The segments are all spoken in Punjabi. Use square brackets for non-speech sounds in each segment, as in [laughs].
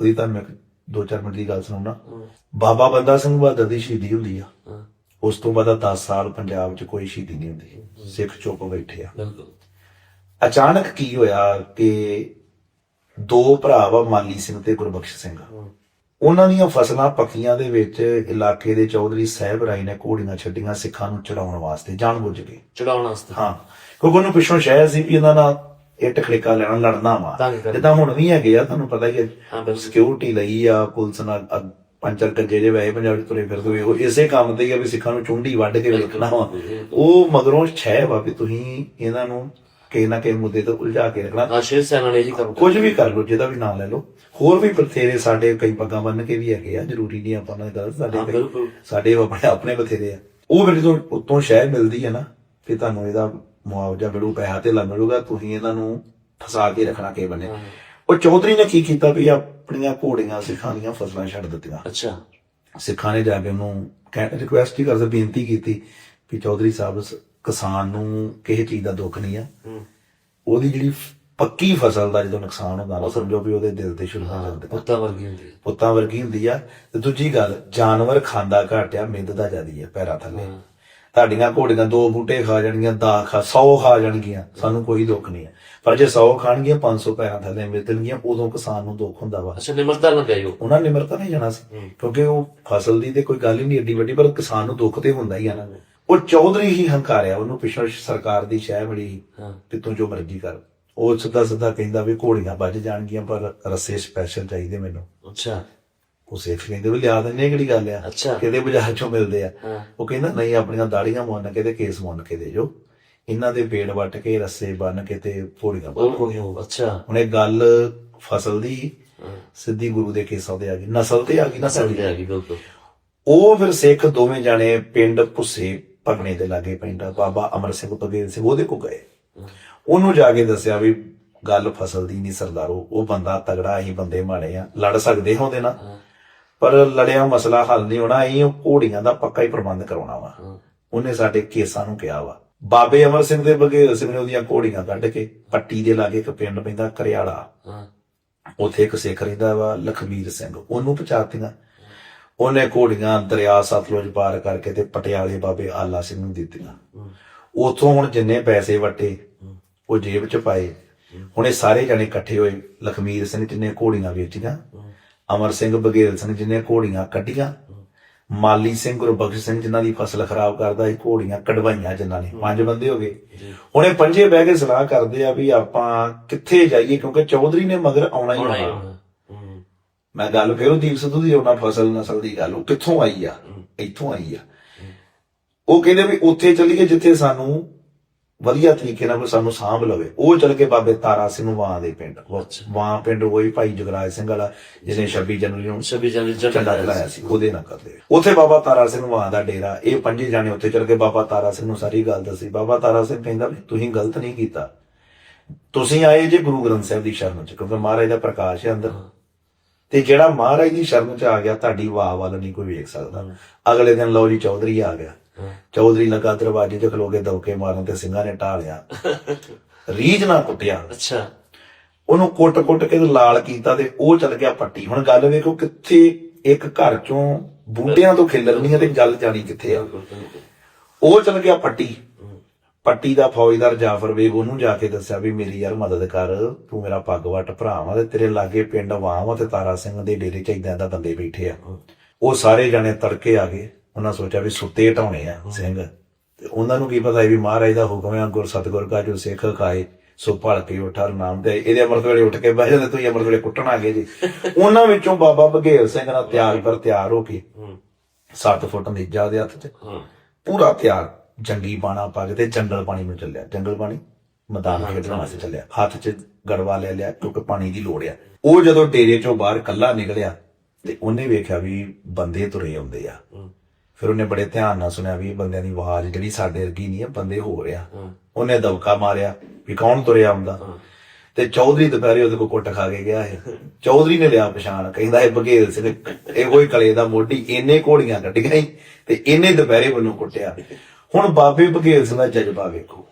ਉਹਦੀ ਤਾਂ ਮੈਂ ਦੋ ਚਾਰ ਮਿੰਟ ਦੀ ਗੱਲ ਸੁਣਾਉਣਾ। ਬਾਬਾ ਬੰਦਾ ਸਿੰਘ ਬਹਾਦਰ ਦੀ ਸ਼ਹੀਦੀ ਹੁੰਦੀ ਆ। ਉਸ ਤੋਂ ਬਾਅਦ 10 ਸਾਲ ਪੰਜਾਬ 'ਚ ਕੋਈ ਸ਼ਹੀਦੀ ਨਹੀਂ ਹੁੰਦੀ। ਸਿੱਖ ਚੁੱਪ ਬੈਠੇ ਆ। ਬਿਲਕੁਲ। ਅਚਾਨਕ ਕੀ ਹੋਇਆ ਕਿ ਦੋ ਭਰਾ ਵਾ ਮਾਲੀ ਸਿੰਘ ਤੇ ਗੁਰਬਖਸ਼ ਸਿੰਘ। ਉਹਨਾਂ ਦੀਆਂ ਫਸਲਾਂ ਪੱਕੀਆਂ ਦੇ ਵਿੱਚ ਇਲਾਕੇ ਦੇ ਚੌਧਰੀ ਸਾਹਿਬ ਰਾਈ ਨੇ ਘੋੜੀਆਂ ਛੱਡੀਆਂ ਸਿੱਖਾਂ ਨੂੰ ਚੜਾਉਣ ਵਾਸਤੇ ਜਾਣਬੁੱਝ ਕੇ। ਚੜਾਉਣ ਵਾਸਤੇ। ਹਾਂ। ਕਿਉਂਕਿ ਉਹਨੂੰ ਪਿੱਛੋਂ ਸ਼ਹਿਰ ਸੀ ਵੀ ਇਹਨਾਂ ਨਾਲ ਇੱਟ ਖੜਕਾ ਲੈਣਾ ਲੜਨਾ ਵਾ। ਜਿੱਦਾਂ ਹੁਣ ਵੀ ਹੈਗੇ ਆ ਤੁਹਾਨੂੰ ਪਤਾ ਹੀ। ਸਿਕਿਉਰਿਟੀ ਲਈ ਆ ਪੁਲਿਸ ਨਾਲ ਪੰਚਰ ਕੱਜੇ ਜੇ ਵੈਸੇ ਪੰਜਾਬ ਤੁਰੇ ਫਿਰਦੇ ਹੋਏ ਉਹ ਇਸੇ ਕੰਮ ਤੇ ਹੀ ਆ ਵੀ ਸਿੱਖਾਂ ਨੂੰ ਚੁੰਡੀ ਵੱਢ ਕੇ ਵੇਖਣਾ ਵਾ। ਉਹ ਮਗਰੋਂ ਛੇ ਵਾ ਵੀ ਤੁਸੀਂ ਇਹਨਾਂ ਨੂੰ ਕਿਸੇ ਨਾ ਕਿਸੇ ਮੁੱਦੇ ਤੋਂ ਉਲਝਾ ਕੇ ਰੱਖਣਾ। ਹਾਂ ਸ਼ਿਵ ਸੈਨਾ ਨੇ ਜੀ ਕੰਮ ਕੁਝ ਵੀ ਕਰ ਲਓ ਜਿਹਦਾ ਵੀ ਨਾਮ ਲੈ ਲਓ। ਹੋਰ ਵੀ ਬਥੇਰੇ ਸਾਡੇ ਕਈ ਪੱਗਾਂ ਬੰਨ ਕੇ ਵੀ ਹੈਗੇ ਆ ਜ਼ਰੂਰੀ ਨਹੀਂ ਆਪਾਂ ਨਾਲ ਗੱਲ ਸਾਡੇ। ਸਾਡੇ ਆਪਣੇ ਆਪਣੇ ਬਥੇਰੇ ਆ। ਉਹ ਫਿਰ ਜਦੋਂ ਉਤੋਂ ਸ਼ਹਿਰ ਮਿਲਦੀ ਹੈ ਨਾ ਕਿ ਤੁਹਾਨੂੰ ਇਹਦਾ ਮੁਆਵਜ਼ਾ ਮਿਲੂ ਪੈਸਾ ਤੇ ਮਿਲੂਗਾ ਤੁਸੀਂ ਇਹਨਾਂ ਨੂੰ ਫਸਾ ਕੇ ਰੱਖਣਾ ਕੇ ਬੰਨੇ ਉਹ ਚੌਧਰੀ ਨੇ ਕੀ ਕੀਤਾ ਵੀ ਆਪਣੀਆਂ ਘੋੜੀਆਂ ਸਿੱਖਾਂ ਦੀਆਂ ਫਸਲਾਂ ਛੱਡ ਦਿੱਤੀਆਂ। ਅੱਛਾ। ਸਿੱਖਾਂ ਨੇ ਜਾ ਕੇ ਉਹਨੂੰ ਰਿਕੁਐਸਟ ਹੀ ਕਰਦੇ ਬੇਨਤੀ ਕੀਤੀ ਵੀ ਚੌਧਰੀ ਸਾਹਿਬ ਕਿਸਾਨ ਨੂੰ ਕਿਸੇ ਚੀਜ਼ ਦਾ ਦੁੱਖ ਨਹੀਂ ਆ। ਉਹਦੀ ਜਿਹੜੀ ਪੱਕੀ ਫਸਲ ਦਾ ਜਦੋਂ ਨੁਕਸਾਨ ਹੁੰਦਾ ਨਾ ਸਮਝੋ ਵੀ ਉਹਦੇ ਦਿਲ ਤੇ ਸ਼ੁਰੂ ਹੋ ਜਾਂਦਾ ਪੁੱਤਾਂ ਵਰਗੀ ਹੁੰਦੀ ਹੈ ਪੁੱਤਾਂ ਵਰਗੀ ਹੁੰਦੀ ਆ। ਤੇ ਦੂਜੀ ਗੱਲ ਜਾਨਵਰ ਖਾਂਦਾ ਘਟਿਆ ਮਿੱਧ ਦਾ ਜਿਆਦੀ ਆ ਪੈਰਾਂ ਥੱਲੇ। ਤੁਹਾਡੀਆਂ ਘੋੜੀਆਂ ਦੋ ਬੂਟੇ ਖਾ ਜਾਣਗੀਆਂ ਦਾ ਖਾ 100 ਖਾ ਜਾਣਗੀਆਂ। ਸਾਨੂੰ ਕੋਈ ਦੁੱਖ ਨਹੀਂ ਹੈ। ਪਰ ਜੇ 100 ਖਾਣਗੀਆਂ 500 ਪੈਰਾਂ ਥੱਲੇ ਮਿੱਧਣਗੀਆਂ ਉਦੋਂ ਕਿਸਾਨ ਨੂੰ ਦੁੱਖ ਹੁੰਦਾ ਵਾ। ਅੱਛਾ ਨਿਮਰਤਾ ਨਾਲ ਗਏ ਉਹਨਾਂ ਨਿਮਰਤਾ ਨਹੀਂ ਜਾਣਾ ਸੀ। ਕਿਉਂਕਿ ਉਹ ਫਸਲ ਦੀ ਤੇ ਕੋਈ ਗੱਲ ਹੀ ਨਹੀਂ ਏਡੀ ਵੱਡੀ ਪਰ ਕਿਸਾਨ ਨੂੰ ਦੁੱਖ ਤੇ ਹੁੰਦਾ ਹੀ ਆ ਨਾ। ਉਹ ਚੌਧਰੀ ਹੀ ਹੰਕਾਰਿਆ ਉਹਨੂੰ ਪਿੱਛੋਂ ਸਰਕਾਰ ਦੀ ਸ਼ਹਿ ਮਿਲੀ ਕਿ ਤੂੰ ਜੋ ਮਰਜ਼ੀ ਕਰ। ਉਹ ਸਿੱਧਾ ਸਿੱਧਾ ਕਹਿੰਦਾ ਵੀ ਘੋੜੀਆਂ ਵੱਜ ਜਾਣਗੀਆਂ ਪਰ ਰੱਸੇ ਸਪੈਸ਼ਲ ਚਾਹੀਦੇ ਮੈਨੂੰ। ਅੱਛਾ। ਉਹ ਸੇਖ ਕਹਿੰਦੇ ਵੀ ਲਿਆ ਦਿੰਦੇ ਕਿਹੜੀ ਗੱਲ ਆ? ਅੱਛਾ। ਕਿਤੇ ਬਾਜ਼ਾਰ ਚੋਂ ਮਿਲਦੇ ਆ? ਹਾਂ। ਉਹ ਕਹਿੰਦਾ ਨਹੀਂ ਆਪਣੀਆਂ ਦਾੜੀਆਂ ਮੁੰਨ ਕੇ ਤੇ ਕੇਸ ਮੁੰਨ ਕੇ ਦੇ ਜੋ। ਇਹਨਾਂ ਦੇ ਪੇੜ ਵੱਟ ਕੇ ਰੱਸੇ ਬੰਨ ਕੇ ਤੇ ਘੋੜੀਆਂ ਬੰਨ ਹੋ ਅੱਛਾ। ਹੁਣ ਇਹ ਗੱਲ ਫਸਲ ਦੀ ਹਾਂ। ਸਿੱਧੀ ਗੁਰੂ ਦੇ ਕੇਸਾਂ ਤੇ ਆ ਗਈ। ਨਸਲ ਤੇ ਆ ਗਈ ਨਾ ਸਾਡੀ ਸਮਝ ਆ ਗਈ ਬਿਲਕੁਲ। ਉਹ ਫਿਰ ਸਿੱਖ ਦੋਵੇਂ ਜਾਣੇ ਪਿੰਡ ਭੁੱਸੇ ਭਗਣੇ ਦੇ ਲਾਗੇ ਪੈਂਦਾ। ਬਾਬਾ ਅਮਰ ਸਿੰਘ ਬਗੇਲ ਸਿੰਘ ਉਹਦੇ ਕੋ ਗਏ। ਉਹਨੂੰ ਜਾ ਕੇ ਦੱਸਿਆ ਵੀ ਗੱਲ ਫਸਲ ਦੀ ਨਹੀਂ ਸਰਦਾਰੋ ਉਹ ਬੰਦਾ ਤਗੜਾ ਅਸੀਂ ਬੰਦੇ ਮਾੜੇ ਆ। ਲੜ ਸਕਦੇ ਹਾਂ ਉਹਦੇ ਨਾਲ। ਪਰ ਲੜਿਆ ਮਸਲਾ ਹੱਲ ਨਹੀਂ ਹੋਣਾ ਅਸੀਂ ਉਹ ਘੋੜੀਆਂ ਦਾ ਪੱਕਾ ਹੀ ਪ੍ਰਬੰਧ ਕਰਾਉਣਾ ਵਾ। ਉਹਨੇ ਸਾਡੇ ਕੇਸਾਂ ਨੂੰ ਕਿਹਾ ਵਾ। ਬਾਬੇ ਅਮਰ ਸਿੰਘ ਦੇ ਬਗੇਲ ਸਿੰਘ ਨੇ ਉਹਦੀਆਂ ਘੋੜੀਆਂ ਕੱਢ ਕੇ ਪੱਟੀ ਦੇ ਲਾਗੇ ਇੱਕ ਪਿੰਡ ਪੈਂਦਾ ਕਰਿਆਲਾ। ਉਥੇ ਇੱਕ ਸਿੱਖ ਰਹਿੰਦਾ ਵਾ ਲਖਵੀਰ ਸਿੰਘ। ਉਹਨੂੰ ਪਛਾਤੀਆਂ ਉਹਨੇ ਘੋੜੀਆਂ ਦਰਿਆ ਸਤਲੁਜ ਪਾਰ ਕਰਕੇ ਤੇ ਪਟਿਆਲੇ ਬਾਬੇ ਆਲਾ ਸਿੰਘ ਨੂੰ ਦਿੱਤੀਆਂ। ਉਥੋਂ ਹੁਣ ਜਿੰਨੇ ਪੈਸੇ ਵਟੇ ਉਹ ਜੇਬ ਚ ਪਾਏ। ਹੁਣ ਇਹ ਸਾਰੇ ਜਣੇ ਇਕੱਠੇ ਹੋਏ ਲਖਮੀਰ ਸਿੰਘ ਜਿਹਨੇ ਘੋੜੀਆਂ ਵੇਚੀਆਂ ਅਮਰ ਸਿੰਘ ਬਗੇਲ ਸਿੰਘ ਜਿਹਨੇ ਘੋੜੀਆਂ ਕੱਢੀਆਂ। ਮਾਲੀ ਸਿੰਘ ਗੁਰਬਖਸ਼ ਸਿੰਘ ਜਿਨ੍ਹਾਂ ਦੀ ਫਸਲ ਖਰਾਬ ਕਰਦਾ ਸੀ ਘੋੜੀਆਂ ਕਢਵਾਈਆਂ ਜਿਨ੍ਹਾਂ ਨੇ। ਪੰਜ ਬੰਦੇ ਹੋ ਗਏ। ਇਹ ਪੰਜੇ ਬਹਿ ਕੇ ਸਲਾਹ ਕਰਦੇ ਆ ਵੀ ਆਪਾਂ ਕਿੱਥੇ ਜਾਈਏ ਕਿਉਂਕਿ ਚੌਧਰੀ ਨੇ ਮਗਰ ਆਉਣਾ ਹੀ ਆਉਣਾ ਮੈਂ ਗੱਲ ਫਿਰ ਉਹ ਦੀਪ ਸਿੱਧੂ ਦੀ ਉਹਨਾਂ ਫਸਲ ਨਸਲ ਦੀ ਗੱਲ। ਉਹ ਕਿੱਥੋਂ ਆਈ ਆ? ਇੱਥੋਂ ਆਈ ਆ। ਉਹ ਕਹਿੰਦੇ ਵੀ ਉੱਥੇ ਚੱਲੀਏ ਜਿੱਥੇ ਸਾਨੂੰ ਵਧੀਆ ਤਰੀਕੇ ਨਾਲ ਸਾਨੂੰ ਸਾਂਭ ਲਵੇ। ਉਹ ਚੱਲ ਕੇ ਬਾਬੇ ਤਾਰਾ ਸਿੰਘ ਵਾਂ ਦੇ ਪਿੰਡ। ਵਾਂ ਪਿੰਡ ਉਹੀ ਭਾਈ ਜਗਰਾਜ ਸਿੰਘ ਵਾਲਾ ਜਿਹਨੇ 26 ਜਨਵਰੀ ਨੂੰ ਛਬੀ ਜਨਵਰੀ ਝੰਡਾ ਚਲਾਇਆ ਸੀ ਉਹਦੇ ਨਾਲ ਕਰਦੇ ਉੱਥੇ ਬਾਬਾ ਤਾਰਾ ਸਿੰਘ ਵਾਂ ਦਾ ਡੇਰਾ ਇਹ ਪੰਜੇ ਜਾਣੇ ਉੱਥੇ ਚੱਲ ਕੇ ਬਾਬਾ ਤਾਰਾ ਸਿੰਘ ਨੂੰ ਸਾਰੀ ਗੱਲ ਦੱਸੀ। ਬਾਬਾ ਤਾਰਾ ਸਿੰਘ ਕਹਿੰਦਾ ਵੀ ਤੁਸੀਂ ਗਲਤ ਨਹੀਂ ਕੀਤਾ। ਤੁਸੀਂ ਆਏ ਜੇ ਗੁਰੂ ਗ੍ਰੰਥ ਸਾਹਿਬ ਦੀ ਸ਼ਰਨ ਚ ਕਿਉਂਕਿ ਮਹਾਰਾਜ ਦਾ ਪ੍ਰਕਾਸ਼ ਹੈ ਅੰਦਰ। ਤੇ ਜਿਹੜਾ ਮਹਾਰਾਜ ਦੀ ਸ਼ਰਨ ਚ ਆ ਗਿਆ ਤੁਹਾਡੀ ਵਾਹ ਵੱਲ ਨਹੀਂ ਕੋਈ ਵੇਖ ਸਕਦਾ। ਅਗਲੇ ਦਿਨ ਲਓ ਜੀ ਚੌਧਰੀ ਆ ਗਿਆ। ਚੌਧਰੀ ਲਗਾ ਦਰਵਾਜ਼ੇ 'ਚ ਖਲੋਗੇ ਦੌਕੇ ਮਾਰਨ ਤੇ ਸਿੰਘਾਂ ਨੇ ਢਾਲਿਆ ਰੀਝ ਨਾ ਕੁੱਟਿਆ। ਅੱਛਾ। ਉਹਨੂੰ ਕੁੱਟ-ਕੁੱਟ ਕੇ ਤੇ ਲਾਲ ਕੀਤਾ ਤੇ ਉਹ ਚੱਲ ਗਿਆ ਪੱਟੀ। ਹੁਣ ਗੱਲ ਵੇਖੋ ਕਿੱਥੇ ਇੱਕ ਘਰ ਚੋਂ ਬੂਟਿਆਂ ਤੋਂ ਖਿਲਰਨੀ ਆ ਤੇ ਗੱਲ ਜਾਣੀ ਕਿੱਥੇ ਆ। ਉਹ ਚੱਲ ਗਿਆ ਪੱਟੀ। ਪੱਟੀ ਦਾ ਫੌਜਦਾਰ ਜਾਫਰ ਬੇਗ ਉਹਨੂੰ ਜਾ ਕੇ ਦੱਸਿਆ ਵੀ ਮੇਰੀ ਯਾਰ ਮਦਦ ਕਰ ਤੂੰ ਮੇਰਾ ਪੱਗ ਵੱਟ ਭਰਾ ਵਾ ਤੇ ਤੇਰੇ ਲਾਗੇ ਪਿੰਡ ਵਾਂ ਵਾ ਤੇ ਤਾਰਾ ਸਿੰਘ ਦੇ ਡੇਰੇ 'ਚ ਇਦਾਂ ਦਾ ਬੰਦੇ ਬੈਠੇ ਆ। ਉਹ ਸਾਰੇ ਜਣੇ ਤੜਕੇ ਆ ਗਏ। ਉਹਨਾਂ ਸੋਚਿਆ ਵੀ ਸੁੱਤੇ ਢਾਉਣੇ ਆ ਸਿੰਘ। ਤੇ ਉਹਨਾਂ ਨੂੰ ਕੀ ਪਤਾ ਵੀ ਮਹਾਰਾਜ ਦਾ ਹੁਕਮ ਹੈ ਗੁਰ ਸਤਗੁਰ ਕਾ ਜੋ ਸਿੱਖ ਖਾਏ ਸੋ ਭਲ ਕੇ ਉਠਾਰ ਨਾਮ ਦੇ। ਇਹਦੇ ਅੰਮ੍ਰਿਤ ਵੇਲੇ ਉੱਠ ਕੇ ਬਹਿ ਜਾਂਦੇ ਤੁਸੀਂ ਅੰਮ੍ਰਿਤ ਵੇਲੇ ਕੁੱਟਣ ਆ ਗਏ ਜੀ। [laughs] ਉਹਨਾਂ ਵਿੱਚੋਂ ਬਾਬਾ ਬਘੇਲ ਸਿੰਘ ਨਾਲ ਤਿਆਰ ਪਰ ਤਿਆਰ ਹੋ ਕੇ ਹੂੰ। 7 ਫੁੱਟ ਨੀਜਾ ਦੇ ਹੱਥ 'ਚ ਪੂਰਾ ਤਿਆਰ ਜੰਗੀ ਬਾਣਾ ਪਾ ਕੇ ਤੇ ਜੰਗਲ ਪਾਣੀ ਨੂੰ ਚੱਲਿਆ। ਜੰਗਲ ਪਾਣੀ ਮੈਦਾਨ ਖੇਡਣ ਵਾਸਤੇ ਚੱਲਿਆ। ਹੱਥ 'ਚ ਗੜਵਾ ਲੈ ਲਿਆ ਕਿਉਂਕਿ ਪਾਣੀ ਦੀ ਲੋੜ ਆ। ਉਹ ਜਦੋਂ ਡੇਰੇ 'ਚੋਂ ਬਾਹਰ ਕੱਲਾ ਨਿਕਲਿਆ ਤੇ ਉਹਨੇ ਵੇਖਿਆ ਵੀ ਬੰਦੇ ਤੁਰੇ ਆਉਂਦੇ ਆ। ਫਿਰ ਉਹਨੇ ਬੜੇ ਧਿਆਨ ਨਾਲ ਸੁਣਿਆ ਵੀ ਇਹ ਬੰਦਿਆਂ ਦੀ ਆਵਾਜ਼ ਜਿਹੜੀ ਸਾਡੇ ਵਰਗੀ ਨਹੀਂ ਆ ਬੰਦੇ ਹੋ ਰਿਹਾ ਉਹਨੇ ਦਬਕਾ ਮਾਰਿਆ ਵੀ ਕੌਣ ਤੁਰਿਆ ਆਉਂਦਾ। ਤੇ ਚੌਧਰੀ ਦੁਪਹਿਰੇ ਉਹਦੇ ਕੋਲ ਕੁੱਟ ਖਾ ਕੇ ਗਿਆ ਇਹ ਚੌਧਰੀ ਨੇ ਲਿਆ ਪਛਾਣ ਕਹਿੰਦਾ ਇਹ ਬਘੇਲ ਸਿੰਘ ਇਹ ਕੋਈ ਕਲੇ ਦਾ ਮੋਢੀ ਇਹਨੇ ਘੋੜੀਆਂ ਕੱਢੀਆਂ ਤੇ ਇਹਨੇ ਦੁਪਹਿਰੇ ਵੱਲੋਂ ਕੁੱਟਿਆ। ਹੁਣ ਬਾਬੇ ਬਘੇਲ ਸਿੰਘ ਦਾ ਜਜ਼ਬਾ ਵੇਖੋ।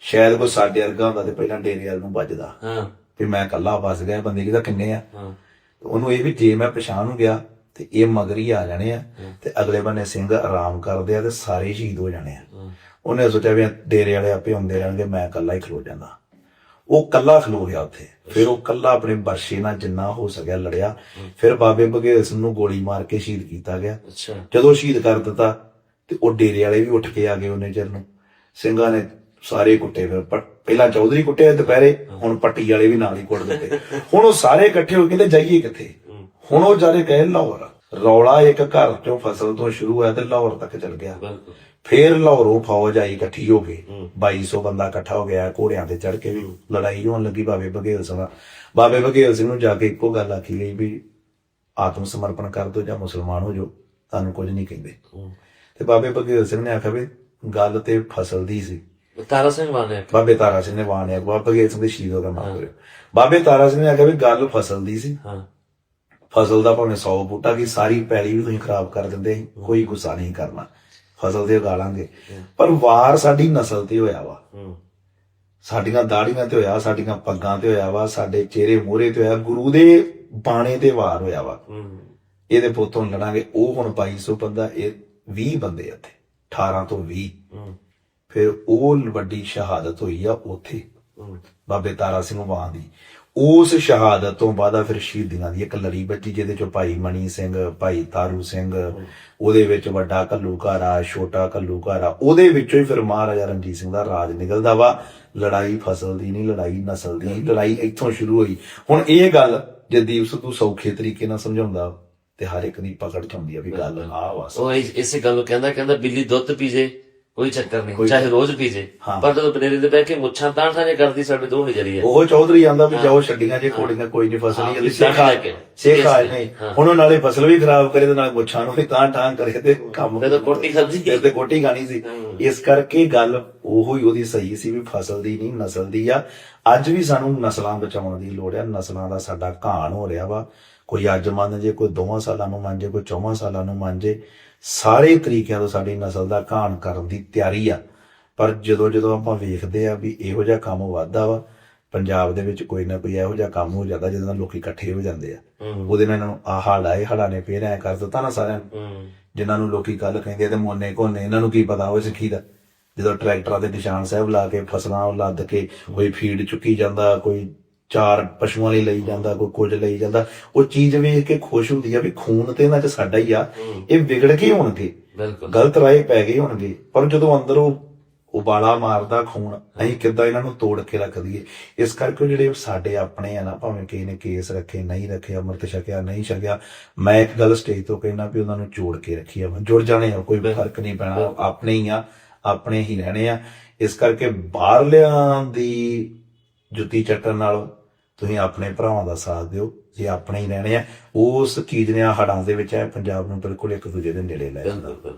ਸ਼ਾਇਦ ਕੋਈ ਸਾਡੇ ਵਰਗਾ ਹੁੰਦਾ ਤੇ ਪਹਿਲਾਂ ਡੇਰੇ ਵਾਲ ਨੂੰ ਵੱਜਦਾ। ਹਾਂ। ਵੀ ਮੈਂ ਇਕੱਲਾ ਫਸ ਗਿਆ ਬੰਦੇ ਕਿਦਾ ਕਿੰਨੇ ਆ? ਉਹਨੂੰ ਇਹ ਵੀ ਜੇ ਮੈਂ ਪਛਾਣ ਨੂੰ ਗਿਆ ਤੇ ਇਹ ਮਗਰ ਆ ਜਾਣੇ ਆ ਤੇ ਅਗਲੇ ਬੰਨੇ ਸਿੰਘ ਆਰਾਮ ਕਰਦੇ ਆ ਤੇ ਸਾਰੇ ਸ਼ਹੀਦ ਹੋ ਜਾਣੇ ਆ। ਉਹਨੇ ਸੋਚਿਆ ਵੀ ਡੇਰੇ ਵਾਲੇ ਆਪੇ ਹੁੰਦੇ ਰਹਿਣਗੇ ਮੈਂ ਇਕੱਲਾ ਹੀ ਖਲੋ ਜਾਂਦਾ। ਉਹ ਕੱਲਾ ਖਲੋ ਗਿਆ ਉੱਥੇ। ਫਿਰ ਉਹ ਕੱਲਾ ਆਪਣੇ ਬਰਸ਼ੇ ਨਾਲ ਜਿੰਨਾ ਹੋ ਸਕਿਆ ਲੜਿਆ। ਫਿਰ ਬਾਬੇ ਬਘੇਲ ਸਿੰਘ ਨੂੰ ਗੋਲੀ ਮਾਰ ਕੇ ਸ਼ਹੀਦ ਕੀਤਾ ਗਿਆ। ਜਦੋਂ ਸ਼ਹੀਦ ਕਰ ਦਿੱਤਾ ਤੇ ਉਹ ਡੇਰੇ ਵਾਲੇ ਵੀ ਉੱਠ ਕੇ ਆ ਗਏ ਉਹਨੇ ਚਿਰ ਨੂੰ। ਸਿੰਘਾਂ ਨੇ ਸਾਰੇ ਕੁੱਟੇ ਫਿਰ ਪਹਿਲਾਂ ਚੌਧਰੀ ਕੁੱਟੇ ਦੁਪਹਿਰੇ ਹੁਣ ਪੱਟੀ ਵਾਲੇ ਵੀ ਨਾਲ ਹੀ ਕੁੱਟ ਦਿੱਤੇ। ਹੁਣ ਉਹ ਸਾਰੇ ਇਕੱਠੇ ਹੋ ਕੇ ਕਹਿੰਦੇ ਜਾਈਏ ਕਿੱਥੇ? ਹੁਣ ਉਹ ਜਾਰੇ ਕਹੇ ਲਾਹੌਰ ਰੌਲਾ ਇੱਕ ਘਰ ਚੋਂ ਫਸਲ ਤੋਂ ਸ਼ੁਰੂ ਹੋਇਆ ਤੇ ਲਾਹੌਰ ਤੱਕ ਚਲ ਗਿਆ। ਬਿਲਕੁਲ। ਫੇਰ ਲਾਹੌਰੋਂ ਫੌਜ ਆਈ ਇਕੱਠੀ ਹੋ ਕੇ। 2200 ਬੰਦਾ ਇਕੱਠਾ ਹੋ ਗਿਆ ਘੋੜਿਆਂ ਤੇ ਚੜ ਕੇ ਵੀ ਲੜਾਈ ਹੋਣ ਲੱਗੀ ਬਾਬੇ ਬਘੇਲ ਸਿੰਘ ਨਾਲ। ਬਾਬੇ ਬਘੇਲ ਸਿੰਘ ਨੂੰ ਜਾ ਕੇ ਇੱਕੋ ਗੱਲ ਆਖੀ ਗਈ ਵੀ ਆਤਮ ਸਮਰਪਣ ਕਰ ਦਿਓ ਜਾਂ ਮੁਸਲਮਾਨ ਹੋ ਜਾਓ ਤੁਹਾਨੂੰ ਕੁਝ ਨਹੀਂ ਕਹਿੰਦੇ। ਤੇ ਬਾਬੇ ਬਘੇਲ ਸਿੰਘ ਨੇ ਆਖਿਆ ਵੀ ਗੱਲ ਤੇ ਫਸਲ ਦੀ ਸੀ। ਤਾਰਾ ਸਿੰਘ ਵਾਨੇ ਬਾਬੇ ਤਾਰਾ ਸਿੰਘ ਨੇ ਬਾਣਿਆ ਬਾਬੇ ਬਘੇਲ ਸਿੰਘ ਦੇ ਸ਼ਹੀਦ ਹੋ। ਕਰਿਓ। ਬਾਬੇ ਤਾਰਾ ਸਿੰਘ ਨੇ ਆਖਿਆ ਵੀ ਗੱਲ ਫਸਲ ਦੀ ਸੀ। ਹਾਂ। ਫਸਲ ਦਾ ਭਾਵੇਂ 100 ਬੂਟਾ ਕੀ ਸਾਰੀ ਪੈਲੀ ਵੀ ਤੁਸੀਂ ਖਰਾਬ ਕਰ ਦਿੰਦੇ ਸੀ, ਕੋਈ ਗੁੱਸਾ ਨਹੀਂ ਕਰਨਾ। ਫਸਲ ਤੇ ਉਗਾ ਲਾਂਗੇ ਪਰ ਵਾਰ ਸਾਡੀ ਨਸਲ ਤੇ ਹੋਇਆ ਵਾ। ਸਾਡੀਆਂ ਦਾੜੀਆਂ ਤੇ ਹੋਇਆ ਸਾਡੀਆਂ ਪੱਗਾਂ ਤੇ ਹੋਇਆ ਵਾ ਸਾਡੇ ਚਿਹਰੇ ਮੂਹਰੇ ਤੇ ਹੋਇਆ ਗੁਰੂ ਦੇ ਬਾਣੇ ਤੇ ਵਾਰ ਹੋਇਆ ਵਾ। ਇਹਦੇ ਪੁੱਤੋਂ ਲੜਾਂਗੇ। ਉਹ ਹੁਣ 2200 ਬੰਦਾ ਇਹ 20 ਬੰਦੇ ਇੱਥੇ 18 ਤੋਂ 20 ਹੂੰ। ਫਿਰ ਉਹ ਵੱਡੀ ਸ਼ਹਾਦਤ ਹੋਈ ਆ ਉੱਥੇ। ਬਾਬੇ ਤਾਰਾ ਸਿੰਘ ਵਾਂ ਦੀ। ਉਸ ਸ਼ਹਾਦਤ ਤੋਂ ਬਾਅਦ ਫਿਰ ਸ਼ਹੀਦੀਆਂ ਦੀ ਇੱਕ ਲੜੀ ਬੱਜੀ, ਜਿਹਦੇ ਚੋਂ ਭਾਈ ਮਣੀ ਸਿੰਘ, ਭਾਈ ਤਾਰੂ ਸਿੰਘ, ਉਹਦੇ ਵਿੱਚ ਵੱਡਾ ਘੱਲੂਘਾਰਾ, ਛੋਟਾ ਘੱਲੂਘਾਰਾ, ਉਹਦੇ ਵਿੱਚੋਂ ਹੀ ਫਿਰ ਮਹਾਰਾਜਾ ਰਣਜੀਤ ਸਿੰਘ ਦਾ ਰਾਜ ਨਿਕਲਦਾ ਵਾ। ਲੜਾਈ ਫਸਲ ਦੀ ਨਹੀਂ, ਲੜਾਈ ਨਸਲ ਦੀ ਲੜਾਈ ਇੱਥੋਂ ਸ਼ੁਰੂ ਹੋਈ। ਹੁਣ ਇਹ ਗੱਲ ਜੇ ਦੀਪ ਸਿੱਧੂ ਸੌਖੇ ਤਰੀਕੇ ਨਾਲ ਸਮਝਾਉਂਦਾ ਤੇ ਹਰ ਇੱਕ ਦੀ ਪਕੜ ਚ ਆਉਂਦੀ ਆ ਵੀ ਗੱਲ ਆ ਵਾ। ਉਹ ਇਸੇ ਗੱਲ ਨੂੰ ਕਹਿੰਦਾ ਕਹਿੰਦਾ ਬਿੱਲੀ ਦੁੱਧ ਪੀਜ਼ੇ ਕੋਈ ਚੱਕਰ ਨਹੀਂ। ਚਾਹੇ ਰੋਜ਼ ਪੀ ਜੇ। ਹਾਂ। ਪਰ ਜਦੋਂ ਬਨੇਰੇ ਤੇ ਬਹਿ ਕੇ ਮੁੱਛਾਂ ਤਾਣ ਤਾਣੇ ਕਰਦੀ ਸਾਡੇ ਦੋ ਹੀ ਜਰੀ ਹੈ ਉਹ ਚੌਧਰੀ ਆਂਦਾ ਵੀ ਜਾਓ ਛੱਡੀਆਂ ਜੇ ਕੋੜੀਆਂ ਕੋਈ ਨਹੀਂ ਫਸਲ ਨਹੀਂ ਜਲਦੀ ਸਿੱਖ। ਕੇ। ਸਿੱਖ ਨਹੀਂ ਹਾਂ। ਹੁਣ ਉਹ ਨਾਲੇ ਫਸਲ ਵੀ ਖਰਾਬ ਕਰੇ ਤੇ ਨਾਲ ਮੁੱਛਾਂ ਨੂੰ ਵੀ ਤਾਂ ਠਾਂ ਕਰੇ ਤੇ ਕੰਮ ਤੇ ਤਾਂ ਕੋਟੀ। ਫਿਰ ਤੇ ਕੋਟੀ ਖਾਣੀ ਸੀ। ਇਸ ਕਰਕੇ ਗੱਲ ਉਹੋ ਹੀ ਉਹਦੀ ਸਹੀ ਸੀ ਵੀ ਫਸਲ ਦੀ ਨਹੀਂ ਨਸਲ ਦੀ ਆ। ਅੱਜ ਵੀ ਸਾਨੂੰ ਨਸਲਾਂ ਬਚਾਉਣ ਦੀ ਲੋੜ ਆ। ਨਸਲਾਂ ਦਾ ਸਾਡਾ ਘਾਣ ਹੋ ਰਿਹਾ ਵਾ। ਕੋਈ ਅੱਜ ਮੰਨ ਜੇ ਕੋਈ ਦੋਵਾਂ ਸਾਲਾਂ ਨੂੰ ਮੰਨ ਜੇ ਕੋਈ ਚੌਵਾਂ ਸਾਲਾਂ ਨੂੰ ਮੰਨ ਜੇ ਸਾਰੇ ਤਰੀਕਿਆਂ ਤੋਂ ਸਾਡੀ ਨਸਲ ਦਾ ਘਾਣ ਕਰਨ ਦੀ ਤਿਆਰੀ ਆ। ਪਰ ਜਦੋਂ ਜਦੋਂ ਆਪਾਂ ਵੇਖਦੇ ਆ ਵੀ ਇਹੋ ਜਿਹਾ ਕੰਮ ਵੱਧਦਾ ਵਾ ਪੰਜਾਬ ਦੇ ਵਿੱਚ ਕੋਈ ਨਾ ਕੋਈ ਇਹੋ ਜਿਹਾ ਕੰਮ ਹੋ ਜਾਂਦਾ ਜਿਹਦੇ ਨਾਲ ਲੋਕੀ ਇਕੱਠੇ ਹੋ ਜਾਂਦੇ ਆ। ਉਹਦੇ ਨਾਲ ਇਹਨਾਂ ਨੂੰ ਆਹ ਹਾਲ ਆਏ ਹੜਾ ਨੇ ਫੇਰ ਐ ਕਰ ਦਿੱਤਾ ਨਾ ਸਾਰਿਆਂ ਨੂੰ। ਜਿਨ੍ਹਾਂ ਨੂੰ ਲੋਕੀ ਕੱਲ ਕਹਿੰਦੇ ਤੇ ਮੋਨੇ ਕੋਨੇ ਇਹਨਾਂ ਨੂੰ ਕੀ ਪਤਾ ਹੋਵੇ ਸਿੱਖੀ ਦਾ। ਜਦੋਂ ਟਰੈਕਟਰਾਂ ਦੇ ਨਿਸ਼ਾਨ ਸਾਹਿਬ ਲਾ ਕੇ ਫਸਲਾਂ ਉਹ ਲੱਦ ਕੇ ਕੋਈ ਫੀਡ ਚੁੱਕੀ ਜਾਂਦਾ ਕੋਈ ਚਾਰ ਪਸ਼ੂਆਂ ਲਈ ਲਈ ਜਾਂਦਾ ਕੋਈ ਕੁਝ ਲਈ ਜਾਂਦਾ। ਉਹ ਚੀਜ਼ ਵੇਖ ਕੇ ਖੁਸ਼ ਹੁੰਦੀ ਆ ਵੀ ਖੂਨ ਤੇ ਇਹਨਾਂ 'ਚ ਸਾਡਾ ਹੀ ਆ। ਇਹ ਵਿਗੜ ਕੇ ਹੋਣਗੇ। ਬਿਲਕੁਲ। ਗਲਤ ਰਾਏ ਪੈ ਗਏ ਹੋਣਗੇ। ਪਰ ਜਦੋਂ ਅੰਦਰ ਉਹ ਉਬਾਲਾ ਮਾਰਦਾ ਖੂਨ ਅਸੀਂ ਕਿੱਦਾਂ ਇਹਨਾਂ ਨੂੰ ਤੋੜ ਕੇ ਰੱਖ ਦਈਏ? ਇਸ ਕਰਕੇ ਜਿਹੜੇ ਸਾਡੇ ਆਪਣੇ ਆ ਨਾ ਭਾਵੇਂ ਕਿਸੇ ਨੇ ਕੇਸ ਰੱਖੇ ਨਹੀਂ ਰੱਖੇ ਅੰਮ੍ਰਿਤ ਛਕਿਆ ਨਹੀਂ ਛਕਿਆ ਮੈਂ ਇੱਕ ਗੱਲ ਸਟੇਜ ਤੋਂ ਕਹਿਣਾ ਵੀ ਉਹਨਾਂ ਨੂੰ ਜੋੜ ਕੇ ਰੱਖੀਏ ਜੁੜ ਜਾਣੇ ਆ ਕੋਈ ਫ਼ਰਕ ਨਹੀਂ ਪੈਣਾ ਆਪਣੇ ਹੀ ਆ ਆਪਣੇ ਹੀ ਰਹਿਣੇ ਆ। ਇਸ ਕਰਕੇ ਬਾਹਰਲਿਆਂ ਦੀ ਜੁੱਤੀ ਚੱਟਣ ਨਾਲੋਂ ਤੁਸੀਂ ਆਪਣੇ ਭਰਾਵਾਂ ਦਾ ਸਾਥ ਦਿਓ, ਜੇ ਆਪਣੇ ਹੀ ਰਹਿਣੇ ਆ, ਉਸ ਚੀਜ਼ ਨੇ ਆ ਹੜਾਂ ਦੇ ਵਿੱਚ ਹੈ ਪੰਜਾਬ ਨੂੰ ਬਿਲਕੁਲ ਇੱਕ ਦੂਜੇ ਦੇ ਨੇੜੇ ਲੈ ਜਾਂਦਾ।